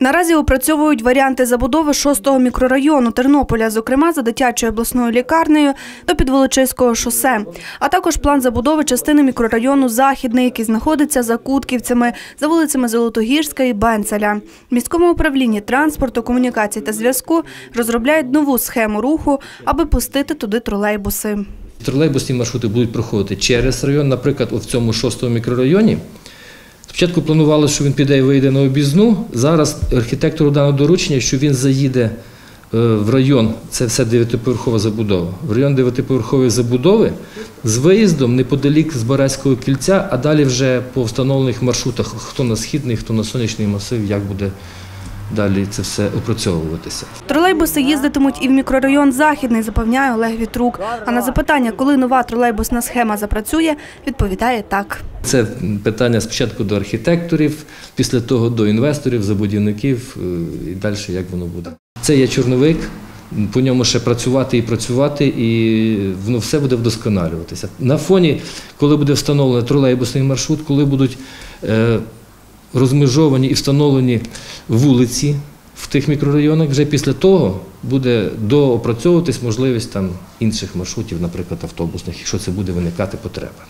Наразі опрацьовують варіанти забудови 6-го мікрорайону Тернополя, зокрема за дитячою обласною лікарнею до Підволочиського шосе, а також план забудови частини мікрорайону Західний, який знаходиться за Кутківцями, за вулицями Золотогірська і Бенцеля. Міському управлінні транспорту, комунікацій та зв'язку розробляють нову схему руху, аби пустити туди тролейбуси. Тролейбусні маршрути будуть проходити через район, наприклад, в цьому шостому мікрорайоні. Спочатку планували, що він піде і вийде на об'їзну. Зараз архітектору дано доручення, що він заїде е, в район, це все дев'ятиповерхова забудова, в район дев'ятиповерхової забудови з виїздом неподалік з Барецького кільця, а далі вже по встановлених маршрутах, хто на східний, хто на сонячний масив, як буде далі це все опрацьовуватися. Тролейбуси їздитимуть і в мікрорайон Західний, запевняє Олег Вітрук. А на запитання, коли нова тролейбусна схема запрацює, відповідає так. Це питання спочатку до архітекторів, після того до інвесторів, забудівників е, і далі як воно буде. Це є чорновик, по ньому ще працювати і працювати, і воно все буде вдосконалюватися. На фоні, коли буде встановлений тролейбусний маршрут, коли будуть е, розмежовані і встановлені вулиці в тих мікрорайонах, вже після того буде доопрацьовуватись можливість там інших маршрутів, наприклад, автобусних, якщо це буде виникати потреба.